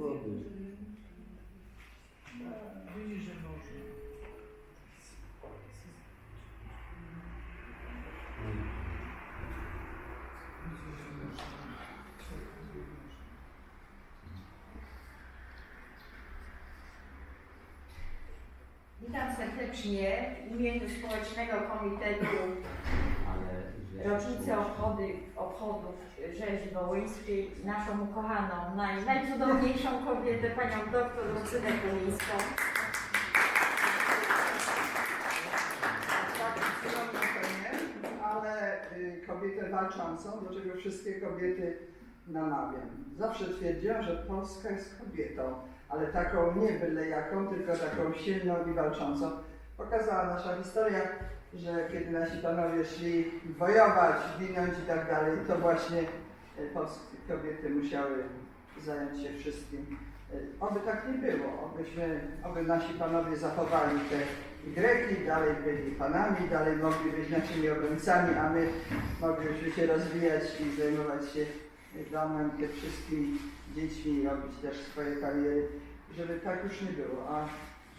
Mogłoby. Widzi, że może. Witam serdecznie w imieniu Społecznego Komitetu. Rocznicy obchody, obchodów rzezi wołyńskiej naszą ukochaną, naj, najcudowniejszą kobietę, panią doktor Lucynę Kulińską. Tak, ale y, kobietę walczącą, do czego wszystkie kobiety namawiam. Zawsze twierdziłam, że Polska jest kobietą, ale taką nie byle jaką, tylko taką silną i walczącą. Pokazała nasza historia, że kiedy nasi panowie szli wojować, ginąć i tak dalej, to właśnie y, polskie kobiety musiały zająć się wszystkim. Y, Oby tak nie było, obyśmy, oby nasi panowie zachowali te Greki, dalej byli panami, dalej mogli być naszymi obrońcami, a my mogliśmy się rozwijać i zajmować się domem, te wszystkimi dziećmi, robić też swoje kariery, żeby tak już nie było. A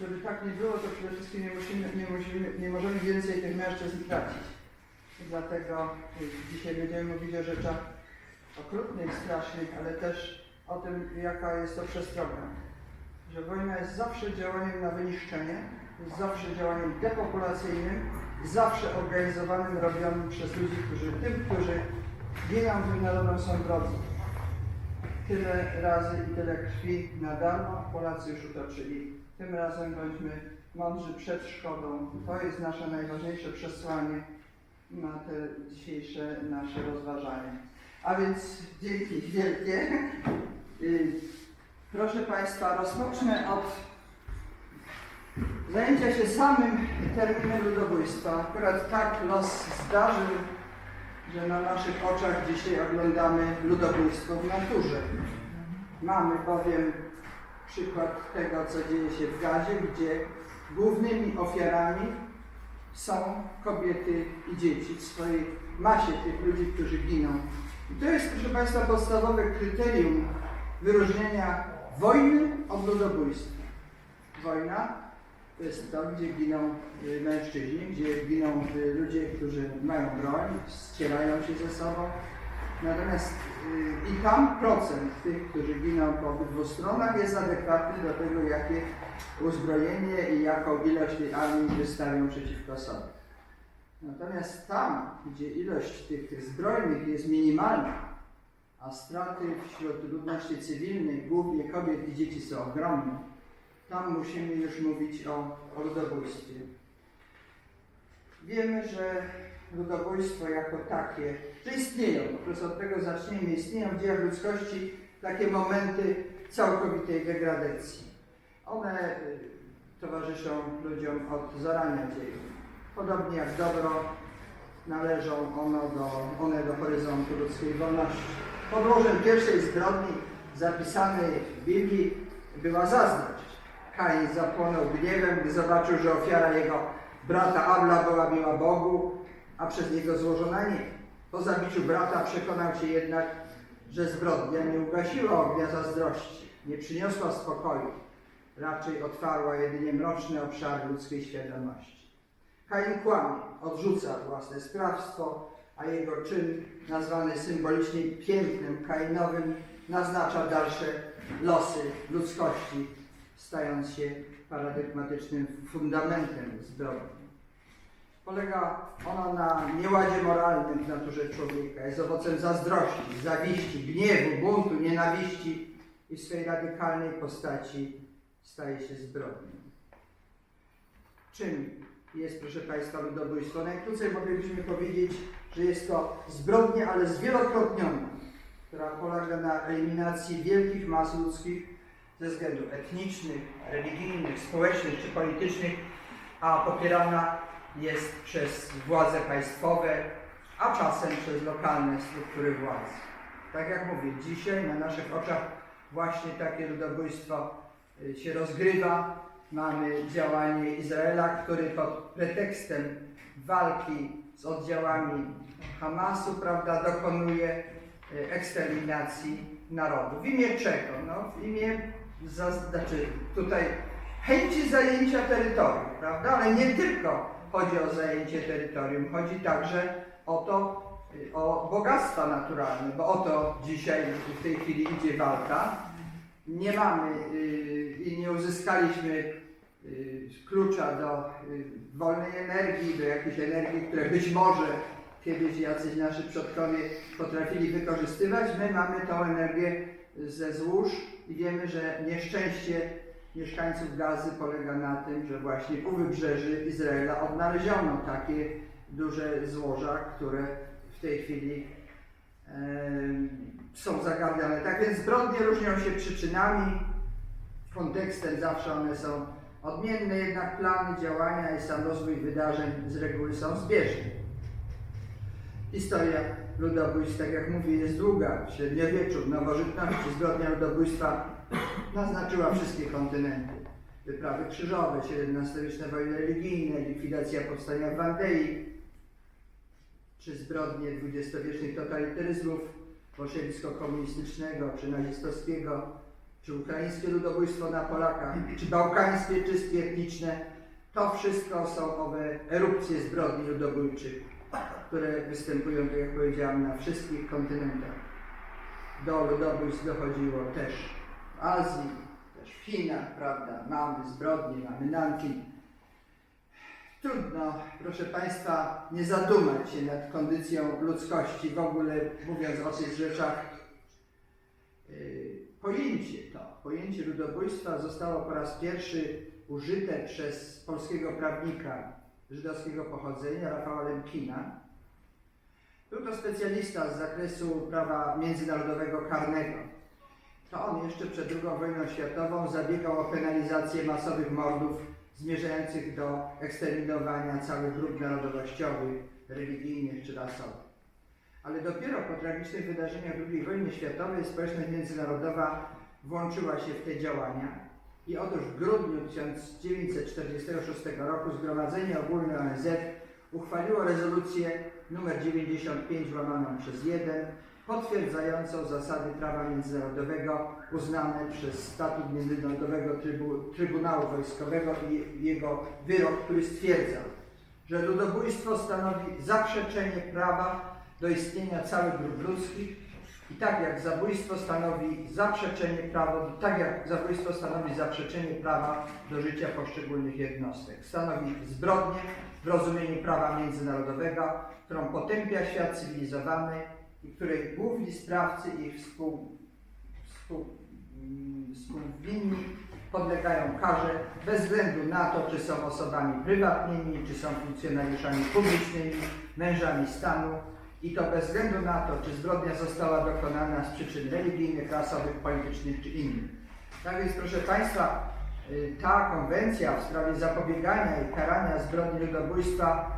żeby tak nie było, to przede wszystkim nie, musimy, nie, musimy, nie możemy więcej tych mężczyzn tracić. Dlatego y, dzisiaj będziemy mówić o rzeczach okrutnych, strasznych, ale też o tym, jaka jest to przestroga. Że wojna jest zawsze działaniem na wyniszczenie, jest zawsze działaniem depopulacyjnym, zawsze organizowanym, robionym przez ludzi, którzy tym, którzy giną tym narodom są drodzy. Tyle razy i tyle krwi na darmo Polacy już utoczyli. Tym razem bądźmy mądrzy przed szkodą. To jest nasze najważniejsze przesłanie na te dzisiejsze nasze rozważanie. A więc dzięki wielkie. Y, Proszę Państwa, rozpocznę od zajęcia się samym terminem ludobójstwa. Akurat tak los zdarzył, że na naszych oczach dzisiaj oglądamy ludobójstwo w naturze. Mamy bowiem przykład tego, co dzieje się w Gazie, gdzie głównymi ofiarami są kobiety i dzieci w swojej masie tych ludzi, którzy giną. I to jest, proszę Państwa, podstawowe kryterium wyróżnienia wojny od ludobójstwa. Wojna to jest to, gdzie giną y, mężczyźni, gdzie giną y, ludzie, którzy mają broń, ścierają się ze sobą. Natomiast y, i tam procent tych, którzy giną po obydwu stronach jest adekwatny do tego, jakie uzbrojenie i jaką ilość tej armii wystawią przeciwko sobie. Natomiast tam, gdzie ilość tych, tych zbrojnych jest minimalna, a straty wśród ludności cywilnej, głównie kobiet i dzieci są ogromne, tam musimy już mówić o, o ludobójstwie. Wiemy, że ludobójstwo jako takie, że istnieją, po prostu od tego zaczniemy, istnieją w dziejach ludzkości takie momenty całkowitej degradacji. One y, towarzyszą ludziom od zarania dziejów. Podobnie jak dobro należą ono do, one do horyzontu ludzkiej wolności. Podłożem pierwszej zbrodni zapisanej w Biblii była zazdrość. Kain zapłonął gniewem, gdy zobaczył, że ofiara jego brata Abla była miła Bogu, a przez niego złożona. Po zabiciu brata przekonał się jednak, że zbrodnia nie ugasiła ognia zazdrości, nie przyniosła spokoju, raczej otwarła jedynie mroczne obszary ludzkiej świadomości. Kain kłamie, odrzuca własne sprawstwo, a jego czyn, nazwany symbolicznie pięknem kainowym, naznacza dalsze losy ludzkości, stając się paradygmatycznym fundamentem zbrodni. Polega ona na nieładzie moralnym w naturze człowieka, jest owocem zazdrości, zawiści, gniewu, buntu, nienawiści i w swej radykalnej postaci staje się zbrodnią. Czym jest, proszę Państwa, ludobójstwo? Najkrócej moglibyśmy powiedzieć, że jest to zbrodnia, ale zwielokrotniona, która polega na eliminacji wielkich mas ludzkich ze względów etnicznych, religijnych, społecznych czy politycznych, a popierana jest przez władze państwowe, a czasem przez lokalne struktury władzy. Tak jak mówię, dzisiaj na naszych oczach właśnie takie ludobójstwo y, się rozgrywa. Mamy działanie Izraela, który pod pretekstem walki z oddziałami Hamasu, prawda, dokonuje y, eksterminacji narodu. W imię czego? No, w imię, za, znaczy tutaj chęci zajęcia terytorium, prawda? Ale nie tylko chodzi o zajęcie terytorium, chodzi także o to, y, o bogactwa naturalne, bo o to dzisiaj w tej chwili idzie walka. Nie mamy y, i nie uzyskaliśmy y, klucza do wolnej energii, do jakiejś energii, które być może kiedyś jacyś nasi przodkowie potrafili wykorzystywać. My mamy tą energię ze złóż i wiemy, że nieszczęście mieszkańców Gazy polega na tym, że właśnie u wybrzeży Izraela odnaleziono takie duże złoża, które w tej chwili em, są zagarniane. Tak więc zbrodnie różnią się przyczynami, kontekstem zawsze one są odmienne, jednak plany działania i sam rozwój wydarzeń z reguły są zbieżne. Historia ludobójstw, tak jak mówię, jest długa. Średniowieczu, nowożytności zbrodnia ludobójstwa naznaczyła wszystkie kontynenty. Wyprawy krzyżowe, XVII-wieczne wojny religijne, likwidacja powstania w Wandei, czy zbrodnie dwudziestowiecznych totalitaryzmów bolszewicko-komunistycznego, czy nazistowskiego, czy ukraińskie ludobójstwo na Polakach, czy bałkańskie czystki etniczne. To wszystko są owe erupcje zbrodni ludobójczych, które występują, tak jak powiedziałam, na wszystkich kontynentach. Do ludobójstw dochodziło też Azji, też w Chinach, prawda? Mamy zbrodnie, mamy Nankin. Trudno, proszę Państwa, nie zadumać się nad kondycją ludzkości, w ogóle mówiąc o tych rzeczach. Yy, Pojęcie to, pojęcie ludobójstwa zostało po raz pierwszy użyte przez polskiego prawnika żydowskiego pochodzenia, Rafała Lemkina. Był to specjalista z zakresu prawa międzynarodowego karnego. To on jeszcze przed II wojną światową zabiegał o penalizację masowych mordów zmierzających do eksterminowania całych grup narodowościowych, religijnych czy rasowych. Ale dopiero po tragicznych wydarzeniach II wojny światowej społeczność międzynarodowa włączyła się w te działania i otóż w grudniu 1946 roku Zgromadzenie Ogólne ONZ uchwaliło rezolucję nr 95 łamaną przez 1 potwierdzającą zasady prawa międzynarodowego uznane przez statut Międzynarodowego Trybu, Trybunału Wojskowego i jego wyrok, który stwierdzał, że ludobójstwo stanowi zaprzeczenie prawa do istnienia całych grup ludzkich i tak jak zabójstwo stanowi zaprzeczenie prawa, tak jak zabójstwo stanowi zaprzeczenie prawa do życia poszczególnych jednostek. Stanowi zbrodnię w rozumieniu prawa międzynarodowego, którą potępia świat cywilizowany i której główni sprawcy i współ, współ, mm, współwinni podlegają karze bez względu na to, czy są osobami prywatnymi, czy są funkcjonariuszami publicznymi, mężami stanu i to bez względu na to, czy zbrodnia została dokonana z przyczyn religijnych, rasowych, politycznych czy innych. Tak więc, proszę Państwa, y, ta konwencja w sprawie zapobiegania i karania zbrodni ludobójstwa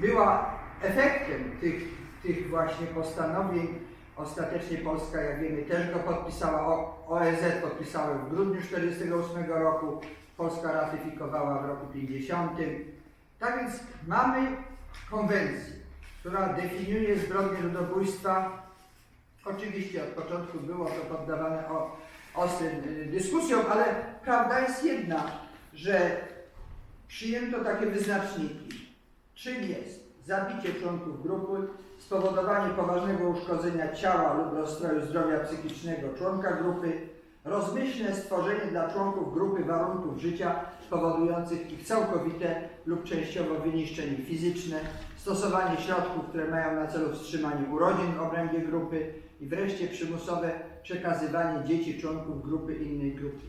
była efektem tych, tych właśnie postanowień. Ostatecznie Polska, jak wiemy, też go podpisała, O- ONZ podpisała w grudniu 1948 roku, Polska ratyfikowała w roku 50. Tak więc mamy konwencję, która definiuje zbrodnię ludobójstwa. Oczywiście od początku było to poddawane o, ostrym y, dyskusjom, ale prawda jest jedna, że przyjęto takie wyznaczniki. Czym jest zabicie członków grupy, spowodowanie poważnego uszkodzenia ciała lub rozstroju zdrowia psychicznego członka grupy, rozmyślne stworzenie dla członków grupy warunków życia powodujących ich całkowite lub częściowo wyniszczenie fizyczne, stosowanie środków, które mają na celu wstrzymanie urodzin w obrębie grupy i wreszcie przymusowe przekazywanie dzieci członków grupy innej grupy.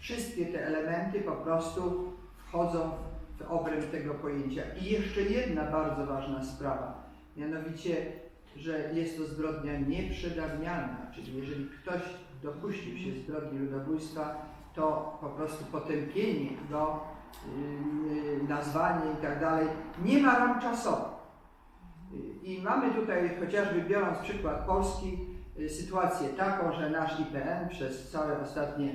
Wszystkie te elementy po prostu wchodzą w obręb tego pojęcia. I jeszcze jedna bardzo ważna sprawa, mianowicie, że jest to zbrodnia nieprzedawniana, czyli jeżeli ktoś dopuścił się zbrodni ludobójstwa, to po prostu potępienie go, yy, nazwanie i tak dalej, nie ma ram czasowych. I mamy tutaj, chociażby biorąc przykład Polski, y, sytuację taką, że nasz IPN przez całe ostatnie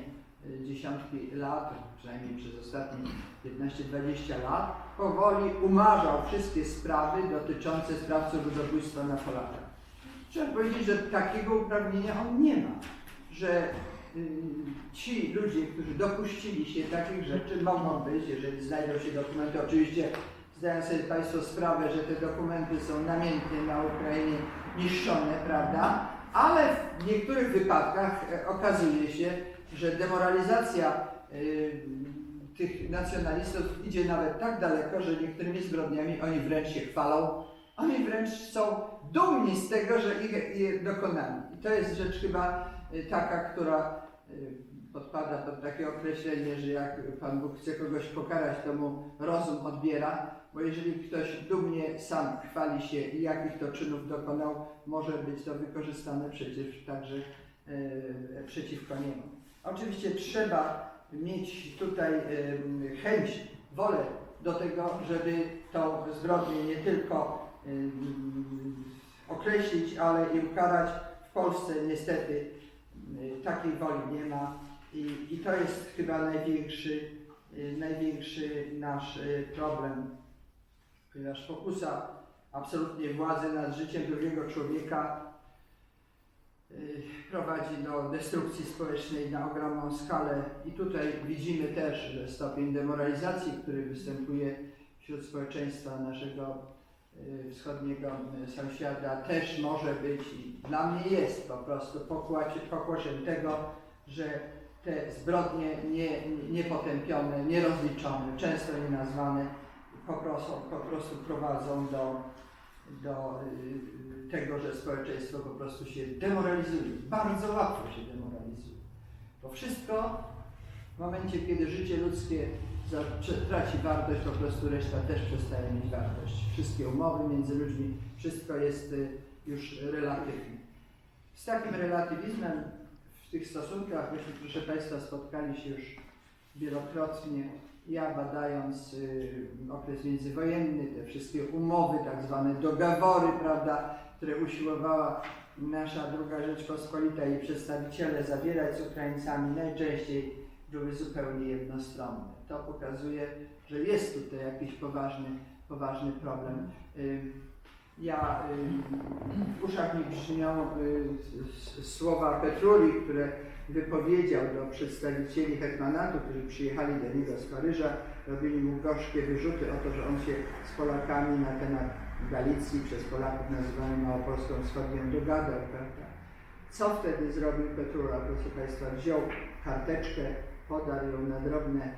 dziesiątki lat, przynajmniej przez ostatnie 15-20 lat, powoli umarzał wszystkie sprawy dotyczące sprawców ludobójstwa na Polakach. Trzeba powiedzieć, że takiego uprawnienia on nie ma, że y, ci ludzie, którzy dopuścili się takich rzeczy, mogą być, jeżeli znajdą się dokumenty. Oczywiście zdają sobie Państwo sprawę, że te dokumenty są namiętnie na Ukrainie niszczone, prawda? Ale w niektórych wypadkach e, okazuje się, że demoralizacja y, tych nacjonalistów idzie nawet tak daleko, że niektórymi zbrodniami oni wręcz się chwalą, oni wręcz są dumni z tego, że ich je dokonali. I to jest rzecz chyba y, taka, która y, podpada pod takie określenie, że jak Pan Bóg chce kogoś pokarać, to mu rozum odbiera, bo jeżeli ktoś dumnie sam chwali się, jakich to czynów dokonał, może być to wykorzystane przecież także y, przeciwko niemu. Oczywiście trzeba mieć tutaj chęć, wolę do tego, żeby tą zbrodnię nie tylko określić, ale i ukarać. W Polsce niestety takiej woli nie ma i, i to jest chyba największy, największy nasz y, problem, ponieważ pokusa absolutnie władzy nad życiem drugiego człowieka prowadzi do destrukcji społecznej na ogromną skalę. I tutaj widzimy też, że stopień demoralizacji, który występuje wśród społeczeństwa naszego y, wschodniego y, sąsiada też może być i dla mnie jest po prostu pokłosiem tego, że te zbrodnie nie, niepotępione, nierozliczone, często nie nazwane, po prostu, po prostu prowadzą do, do y, tego, że społeczeństwo po prostu się demoralizuje. Bardzo łatwo się demoralizuje. Bo wszystko w momencie, kiedy życie ludzkie traci wartość, po prostu reszta też przestaje mieć wartość. Wszystkie umowy między ludźmi, wszystko jest y, już relatywne. Z takim relatywizmem w tych stosunkach, myśmy, proszę Państwa, spotkali się już wielokrotnie. Ja badając y, okres międzywojenny, te wszystkie umowy, tak zwane dogawory, prawda, które usiłowała nasza druga Rzeczpospolita i przedstawiciele zawierać z Ukraińcami, najczęściej były zupełnie jednostronne. To pokazuje, że jest tutaj jakiś poważny, poważny problem. Y, Ja y, w uszach mi y, s- słowa Petruli, które wypowiedział do przedstawicieli hetmanatu, którzy przyjechali do niego z Paryża, robili mu gorzkie wyrzuty o to, że on się z Polakami na temat Galicji, przez Polaków nazywanej Małopolską Wschodnią, dogadał, prawda? Co wtedy zrobił Petrula? Proszę Państwa, wziął karteczkę, podarł ją na drobne,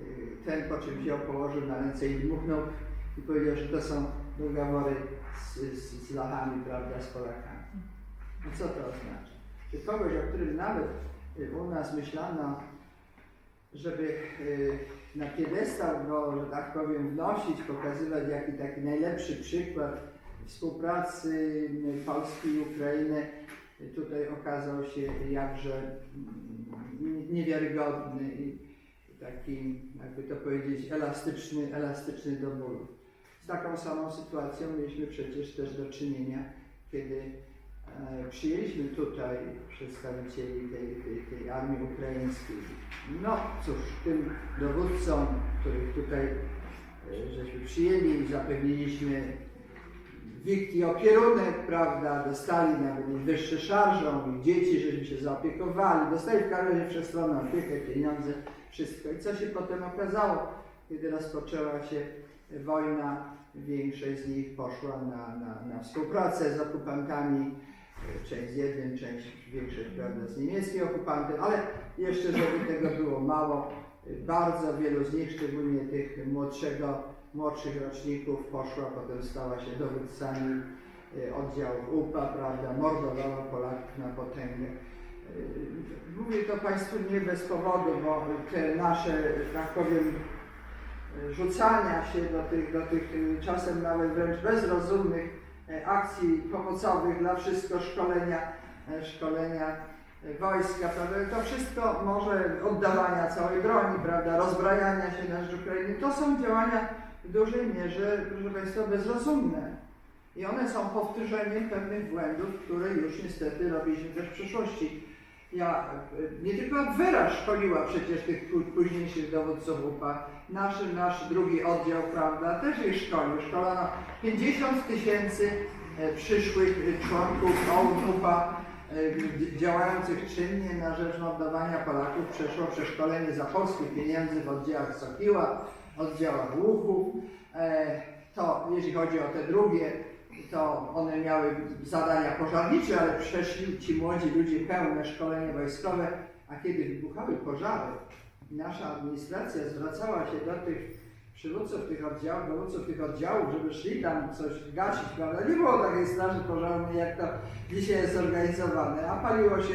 y, ten po czym wziął, położył na ręce i dmuchnął i powiedział, że to są dogawory z, z, z Lachami, prawda, z Polakami. No co to oznacza? Że kogoś, o którym nawet u nas myślano, żeby y, na piedestał go, że tak powiem, wnosić, pokazywać jaki taki najlepszy przykład współpracy y, Polski i Ukrainy, y, tutaj okazał się jakże mm, niewiarygodny i taki, jakby to powiedzieć, elastyczny, elastyczny do bólu. Z taką samą sytuacją mieliśmy przecież też do czynienia, kiedy przyjęliśmy tutaj przedstawicieli tej, tej, tej armii ukraińskiej. No cóż, tym dowódcom, których tutaj e, żeśmy przyjęli, zapewniliśmy wikt i opierunek, prawda, dostali nawet wyższe szarżą, i dzieci, żeśmy się zaopiekowali, dostali w każdym wszechstronną opiekę, pieniądze, wszystko. I co się potem okazało, kiedy rozpoczęła się wojna, większość z nich poszła na, na, na współpracę z okupantami, e, część z jednym, część, większość prawda, z niemieckim okupantem, ale jeszcze, żeby tego było mało, bardzo wielu z nich, szczególnie tych młodszego, młodszych roczników, poszła, potem stała się dowódcami e, oddziałów UPA, prawda, mordowała Polaków na potęgę. E, Mówię to Państwu nie bez powodu, bo te nasze, tak powiem, rzucania się do tych, do tych czasem nawet wręcz bezrozumnych akcji pomocowych dla wszystko szkolenia, e, szkolenia e, wojska, prawda? To wszystko może oddawania całej broni, prawda, rozbrajania się na rzecz Ukrainy, to są działania w dużej mierze, proszę Państwa, bezrozumne. I one są powtórzeniem pewnych błędów, które już niestety robiliśmy też w przeszłości. Ja, e, nie tylko Adwera szkoliła przecież tych pó- późniejszych dowódców UPA, nasz, nasz drugi oddział, prawda, też ich szkolił. Szkolono 50 tysięcy e, przyszłych członków OUNUPA e, działających czynnie na rzecz mordowania Polaków przeszło przeszkolenie za polskie pieniędzy w oddziałach Sokiła, oddziałach Łuchów. To jeśli chodzi o te drugie, to one miały zadania pożarnicze, ale przeszli ci młodzi ludzie pełne szkolenie wojskowe, a kiedy wybuchały pożary, nasza administracja zwracała się do tych przywódców tych oddziałów, dowódców tych oddziałów, żeby szli tam coś gasić, prawda? Nie było takiej straży pożarnej, jak to dzisiaj jest zorganizowane, a paliło się